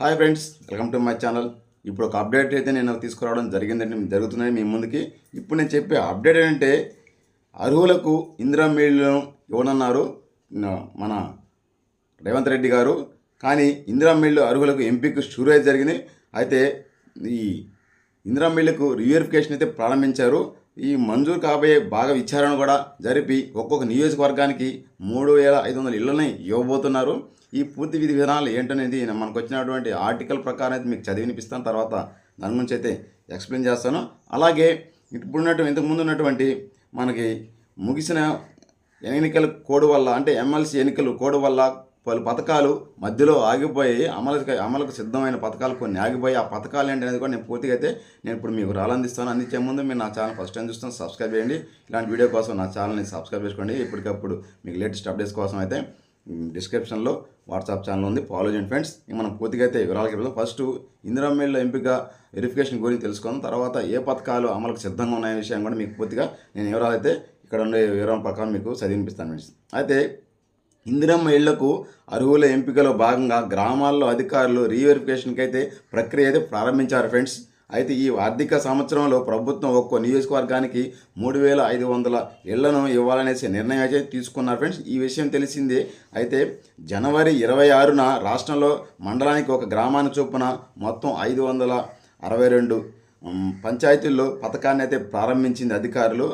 Hi friends welcome to my channel. ఇప్పుడు ఒక update అయితే నేను తీసుకురావడం జరిగిందంటే జరుగుతున్నాయి మీ ముందుకి. ఇప్పుడు నేను చెప్పే అప్డేట్ ఏంటంటే అర్హులకు ఇందిరా మిల్లును ఇవ్వనన్నారు మన రేవంత్ రెడ్డి గారు. కానీ ఇందిరా మిల్లు అర్హులకు ఎంపిక షూర్ అయితే జరిగింది. అయితే ఈ ఇందిరా మిల్లుకు రివెరిఫికేషన్ అయితే ప్రారంభించారు. ఈ మంజూరు కాబోయే భాగ విచారణ కూడా జరిపి ఒక్కొక్క నియోజకవర్గానికి మూడు వేల ఐదు వందల ఇళ్ళని ఇవ్వబోతున్నారు. ఈ పూర్తి విధి విధానాలు ఏంటనేది మనకు వచ్చినటువంటి ఆర్టికల్ ప్రకారం అయితే మీకు చదివి వినిపిస్తాను. తర్వాత దాని గురించి అయితే ఎక్స్ప్లెయిన్ చేస్తాను. అలాగే ఇప్పుడున్నటువంటి ఇంతకుముందు ఉన్నటువంటి మనకి ముగిసిన ఎన్నికల కోడ్ వల్ల అంటే ఎమ్మెల్సీ ఎన్నికల కోడ్ వల్ల పలు పథకాలు మధ్యలో ఆగిపోయి అమలు అమలుకు సిద్ధమైన పథకాలు కొన్ని ఆగిపోయి ఆ పథకాలు ఏంటి అనేది కూడా నేను పూర్తిగా అయితే నేను ఇప్పుడు మీకు రాలందిస్తాను అందించే ముందు మీరు నా ఛానల్ ఫస్ట్ టైం చూస్తాను సబ్స్క్రైబ్ చేయండి. ఇలాంటి వీడియో కోసం నా ఛానల్ని సబ్స్క్రైబ్ చేసుకోండి. ఇప్పటికప్పుడు మీకు లేటెస్ట్ అప్డేట్స్ కోసం అయితే డిస్క్రిప్షన్లో వాట్సాప్ ఛానల్ ఉంది. ఫాలో చేయండి ఫ్రెండ్స్. మనం పూర్తిగా అయితే వివరాలకి వెళ్దాం. ఫస్ట్ ఇందిరామిల్లో ఎంపిక వెరిఫికేషన్ గురించి తెలుసుకుందాం. తర్వాత ఏ పథకాలు అమలుకు సిద్ధంగా ఉన్నాయనే విషయం కూడా మీకు పూర్తిగా నేను వివరాలు అయితే ఇక్కడ ఉండే వివరం ప్రకారం మీకు చదివినిపిస్తాను ఫ్రెండ్స్. అయితే ఇందిరమ్మ ఇళ్ళకు అర్హుల ఎంపికలో భాగంగా గ్రామాల్లో అధికారులు రీవెరిఫికేషన్కి అయితే ప్రక్రియ అయితే ప్రారంభించారు ఫ్రెండ్స్. అయితే ఈ ఆర్థిక సంవత్సరంలో ప్రభుత్వం ఒక్కో నియోజకవర్గానికి మూడు వేల ఐదు వందల ఇళ్ళను ఇవ్వాలనేసి నిర్ణయం అయితే తీసుకున్నారు ఫ్రెండ్స్. ఈ విషయం తెలిసిందే. అయితే జనవరి ఇరవై ఆరున రాష్ట్రంలో మండలానికి ఒక గ్రామాన్ని చొప్పున మొత్తం ఐదు వందల అరవై రెండు పంచాయతీల్లో పథకాన్ని అయితే ప్రారంభించింది అధికారులు.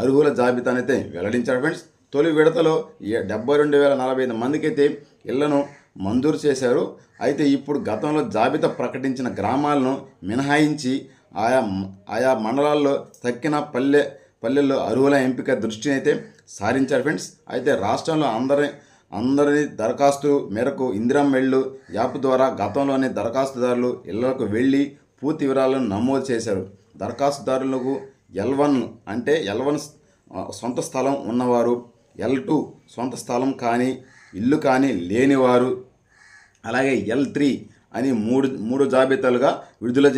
అర్హుల జాబితానైతే వెల్లడించారు ఫ్రెండ్స్. తొలి విడతలో డెబ్బై రెండు వేల నలభై ఐదు మందికైతే ఇళ్ళను మంజూరు చేశారు. అయితే ఇప్పుడు గతంలో జాబితా ప్రకటించిన గ్రామాలను మినహాయించి ఆయా ఆయా మండలాల్లో తక్కిన పల్లె పల్లెల్లో అరువుల ఎంపిక దృష్టిని అయితే సారించారు ఫ్రెండ్స్. అయితే రాష్ట్రంలో అందరి అందరి దరఖాస్తు మేరకు ఇందిరం వెళ్ళు యాప్ ద్వారా గతంలోనే దరఖాస్తుదారులు ఇళ్ళకు వెళ్ళి పూర్తి వివరాలను నమోదు చేశారు. దరఖాస్తుదారులకు ఎల్ వన్ అంటే ఎల్ వన్ సొంత స్థలం ఉన్నవారు ఎల్ టూ సొంత స్థలం కానీ ఇల్లు కానీ లేనివారు. అలాగే ఎల్ త్రీ అని మూడు మూడు జాబితాలుగా విడుదల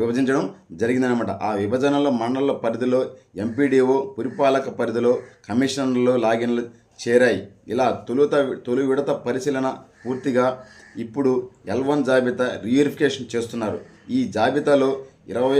విభజించడం జరిగిందనమాట ఆ విభజనలో మండల పరిధిలో ఎంపీడీఓ పురిపాలక పరిధిలో కమిషనర్లు లాగిన్లు చేరాయి. ఇలా తొలుత తొలి విడత పరిశీలన పూర్తిగా ఇప్పుడు ఎల్ వన్ జాబితా రీవెరిఫికేషన్ చేస్తున్నారు. ఈ జాబితాలో ఇరవై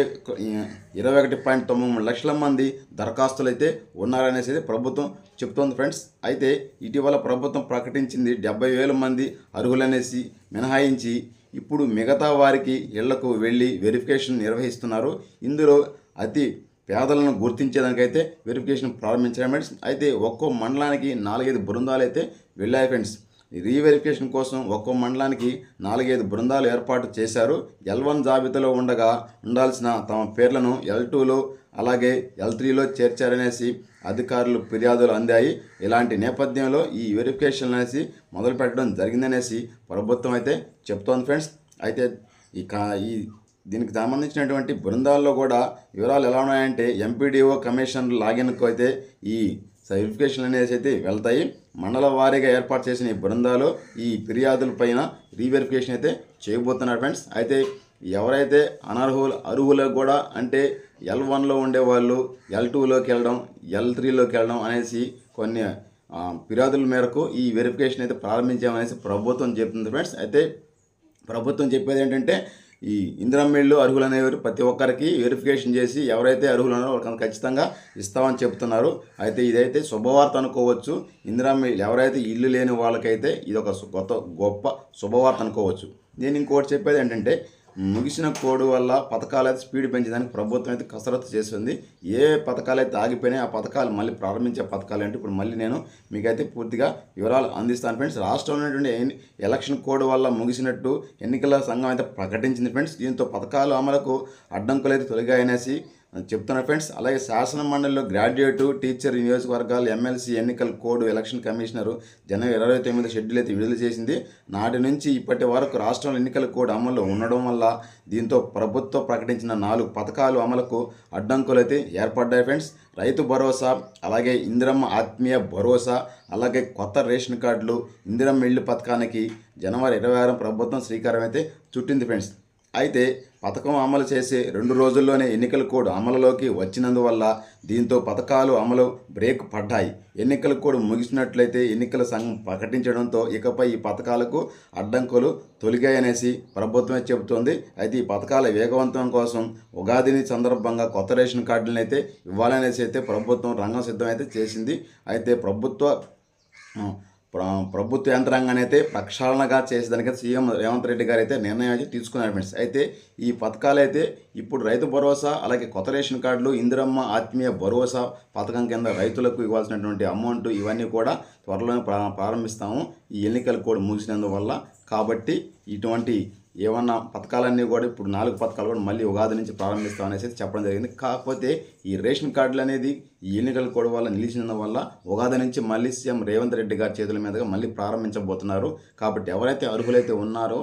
ఇరవై ఒకటి పాయింట్ తొమ్మిది మూడు లక్షల మంది దరఖాస్తులు అయితే ఉన్నారనేసి అయితే ప్రభుత్వం చెప్తోంది ఫ్రెండ్స్. అయితే ఇటీవల ప్రభుత్వం ప్రకటించింది డెబ్బై వేల మంది అర్హులనేసి మినహాయించి ఇప్పుడు మిగతా వారికి ఇళ్ళకు వెళ్ళి వెరిఫికేషన్ నిర్వహిస్తున్నారు. ఇందులో అతి పేదలను గుర్తించేదానికైతే వెరిఫికేషన్ ప్రారంభించారు ఫ్రెండ్స్. అయితే ఒక్కో మండలానికి నాలుగైదు బృందాలు అయితే వెళ్ళాయి ఫ్రెండ్స్. రీవెరిఫికేషన్ కోసం ఒక్కో మండలానికి నాలుగైదు బృందాలు ఏర్పాటు చేశారు. ఎల్ వన్ జాబితాలో ఉండగా ఉండాల్సిన తమ పేర్లను ఎల్ టూలో అలాగే ఎల్ త్రీలో చేర్చారనేసి అధికారులు ఫిర్యాదులు అందాయి. ఇలాంటి నేపథ్యంలో ఈ వెరిఫికేషన్ అనేసి మొదలు పెట్టడం జరిగిందనేసి ప్రభుత్వం అయితే చెప్తోంది ఫ్రెండ్స్. అయితే ఈ కా ఈ దీనికి సంబంధించినటువంటి బృందాల్లో కూడా వివరాలు ఎలా ఉన్నాయంటే ఎంపీడీఓ కమిషన్ లాగిన్కు అయితే ఈ వెరిఫికేషన్ అనేసి అయితే వెళ్తాయి. మండల వారీగా ఏర్పాటు చేసిన ఈ బృందాలు ఈ ఫిర్యాదుల పైన రీవెరిఫికేషన్ అయితే చేయబోతున్నారు ఫ్రెండ్స్. అయితే ఎవరైతే అనర్హులు అర్హులకు కూడా అంటే ఎల్ వన్లో ఉండేవాళ్ళు ఎల్ టూలోకి వెళ్ళడం ఎల్ త్రీలోకి వెళ్ళడం అనేసి కొన్ని ఫిర్యాదుల మేరకు ఈ వెరిఫికేషన్ అయితే ప్రారంభించామనేసి ప్రభుత్వం చెప్తుంది ఫ్రెండ్స్. అయితే ప్రభుత్వం చెప్పేది ఏంటంటే ఈ ఇందిరమ్మిళ్ళు అర్హులనేవారు ప్రతి ఒక్కరికి వెరిఫికేషన్ చేసి ఎవరైతే అర్హులున్నారో వాళ్ళకి ఖచ్చితంగా ఇస్తామని చెప్తున్నారు. అయితే ఇదైతే శుభవార్త అనుకోవచ్చు. ఇందిరమ్మిళ్ళు ఎవరైతే ఇల్లు లేని వాళ్ళకైతే ఇది ఒక కొత్త గొప్ప శుభవార్త అనుకోవచ్చు. నేను ఇంకోటి చెప్పేది ఏంటంటే ముగిసిన కోడ్ వల్ల పథకాలు అయితే స్పీడ్ పెంచడానికి ప్రభుత్వం అయితే కసరత్తు చేస్తుంది. ఏ పథకాలు అయితే ఆగిపోయినాయి ఆ పథకాలు మళ్ళీ ప్రారంభించే పథకాలు అంటే ఇప్పుడు మళ్ళీ నేను మీకైతే పూర్తిగా వివరాలు అందిస్తాను ఫ్రెండ్స్. రాష్ట్రంలో ఉన్నటువంటి ఎలక్షన్ కోడ్ వల్ల ముగిసినట్టు ఎన్నికల సంఘం అయితే ప్రకటించింది ఫ్రెండ్స్. దీంతో పథకాలు అమలుకు అడ్డంకులు అయితే తొలగాయనేసి చెప్తున్నా ఫ్రెండ్స్. అలాగే శాసన మండలిలో గ్రాడ్యుయేట్ టీచర్ నియోజకవర్గాలు ఎమ్మెల్సీ ఎన్నికల కోడ్ ఎలక్షన్ కమిషనరు జనవరి ఇరవై తొమ్మిది షెడ్యూల్ అయితే విడుదల చేసింది. నాటి నుంచి ఇప్పటి వరకు రాష్ట్రంలో ఎన్నికల కోడ్ అమలు ఉండడం వల్ల దీంతో ప్రభుత్వం ప్రకటించిన నాలుగు పథకాలు అమలుకు అడ్డంకులు అయితే ఏర్పడ్డాయి ఫ్రెండ్స్. రైతు భరోసా అలాగే ఇందిరమ్మ ఆత్మీయ భరోసా అలాగే కొత్త రేషన్ కార్డులు ఇందిరమ్మ ఇళ్ళు పథకానికి జనవరి ఇరవై ఆరు ప్రభుత్వం శ్రీకారం అయితే చుట్టింది ఫ్రెండ్స్. అయితే పథకం అమలు చేసే రెండు రోజుల్లోనే ఎన్నికల కోడ్ అమలులోకి వచ్చినందువల్ల దీంతో పథకాలు అమలు బ్రేక్ పడ్డాయి. ఎన్నికల కోడ్ ముగిసినట్లయితే ఎన్నికల సంఘం ప్రకటించడంతో ఇకపై ఈ పథకాలకు అడ్డంకులు తొలిగాయనేసి ప్రభుత్వమే చెబుతోంది. అయితే ఈ పథకాల వేగవంతం కోసం ఉగాదిని సందర్భంగా కొత్త రేషన్ కార్డులను అయితే ఇవ్వాలనేసి అయితే ప్రభుత్వం రంగం సిద్ధమైతే చేసింది. అయితే ప్రభుత్వ ప్రభుత్వ యంత్రాంగాన్ని అయితే ప్రక్షాళనగా చేసేదానికి సీఎం రేవంత్ రెడ్డి గారు అయితే నిర్ణయం అయితే తీసుకున్నారు ఫ్రెండ్స్. అయితే ఈ పథకాలు అయితే ఇప్పుడు రైతు భరోసా అలాగే కొత్త రేషన్ కార్డులు ఇందిరమ్మ ఆత్మీయ భరోసా పథకం కింద రైతులకు ఇవ్వాల్సినటువంటి అమౌంట్ ఇవన్నీ కూడా త్వరలోనే ప్రా ప్రారంభిస్తాము. ఈ ఎన్నికలు కూడా ముగిసినందువల్ల కాబట్టి ఇటువంటి ఏమన్నా పథకాలన్నీ కూడా ఇప్పుడు నాలుగు పథకాలు కూడా మళ్ళీ ఉగాది నుంచి ప్రారంభిస్తాం అనేసి చెప్పడం జరిగింది. కాకపోతే ఈ రేషన్ కార్డులు అనేది ఈ ఎన్నికల కోడ్ వల్ల నిలిచిన వల్ల ఉగాది నుంచి మళ్ళీ సీఎం రేవంత్ రెడ్డి గారి చేతుల మీదుగా మళ్ళీ ప్రారంభించబోతున్నారు. కాబట్టి ఎవరైతే అర్హులైతే ఉన్నారో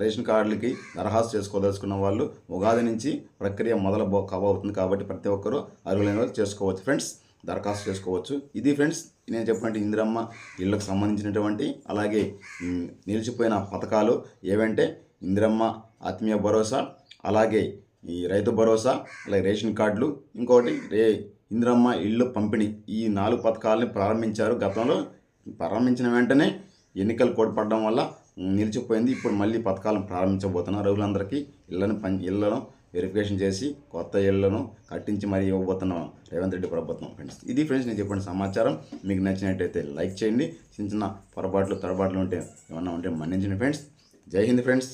రేషన్ కార్డులకి దరఖాస్తు చేసుకోదలుచుకున్న వాళ్ళు ఉగాది నుంచి ప్రక్రియ మొదలు కాబోతుంది కాబట్టి ప్రతి ఒక్కరూ అర్హులైన వాళ్ళు చేసుకోవచ్చు. ఫ్రెండ్స్ దరఖాస్తు చేసుకోవచ్చు. ఇది ఫ్రెండ్స్ నేను చెప్పినట్టు ఇందిరమ్మ ఇళ్ళకు సంబంధించినటువంటి అలాగే నిలిచిపోయిన పథకాలు ఏవంటే ఇందిరమ్మ ఆత్మీయ భరోసా అలాగే ఈ రైతు భరోసా అలాగే రేషన్ కార్డులు ఇంకోటి రే ఇందిరమ్మ ఇళ్ళు పంపిణీ. ఈ నాలుగు పథకాలని ప్రారంభించారు గతంలో. ప్రారంభించిన వెంటనే ఎన్నికలు కోడ్పడడం వల్ల నిలిచిపోయింది. ఇప్పుడు మళ్ళీ పథకాలను ప్రారంభించబోతున్నారు రైతులందరికీ. ఇళ్ళను పం ఇళ్ళను వెరిఫికేషన్ చేసి కొత్త ఇళ్ళను కట్టించి మరీ ఇవ్వబోతున్నాం రేవంత్ రెడ్డి ప్రభుత్వం. ఫ్రెండ్స్ ఇది ఫ్రెండ్స్ నేను చెప్పిన సమాచారం. మీకు నచ్చినట్టయితే లైక్ చేయండి. చిన్న చిన్న పొరపాట్లు తొరపాట్లు ఉంటే ఏమన్నా ఉంటే మన్నించండి ఫ్రెండ్స్. జై హింద్ ఫ్రెండ్స్.